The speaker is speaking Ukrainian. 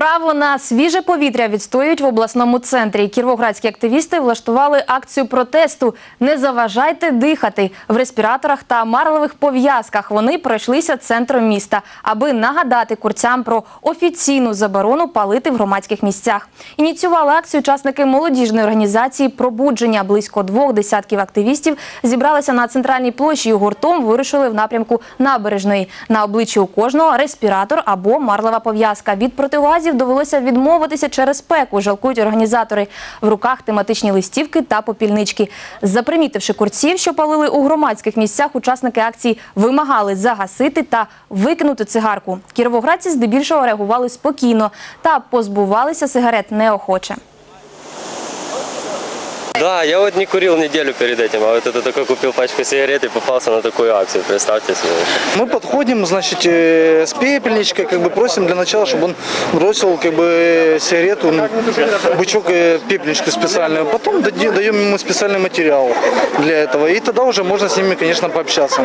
Право на свіже повітря відстоюють в обласному центрі. Кіровоградські активісти влаштували акцію протесту Не заважайте дихати в респіраторах та марлевих пов'язках. Вони пройшлися центром міста, аби нагадати курцям про офіційну заборону палити в громадських місцях. Ініціювали акцію учасники молодіжної організації Пробудження. Близько двох десятків активістів зібралися на центральній площі і гуртом вирушили в напрямку набережної. На обличчі у кожного респіратор або марлева пов'язка. Від противогазів довелося відмовитися через спеку. Жалкують організатори. В руках тематичні листівки та попільнички. Запримітивши курців, що палили у громадських місцях, учасники акції вимагали загасити та викинути цигарку. Кіровоградці здебільшого реагували спокійно та позбувалися сигарет неохоче. Да, я вот не курил неделю перед этим, а вот это только купил пачку сигарет и попался на такую акцию, представьте себе. Мы подходим, значит, э, с пепельничкой, как бы просим для начала, чтобы он бросил как бы сигарету, ну, бычок э, пепельнички специальную. Потом дади- даем ему специальный материал для этого. И тогда уже можно с ними, конечно, пообщаться.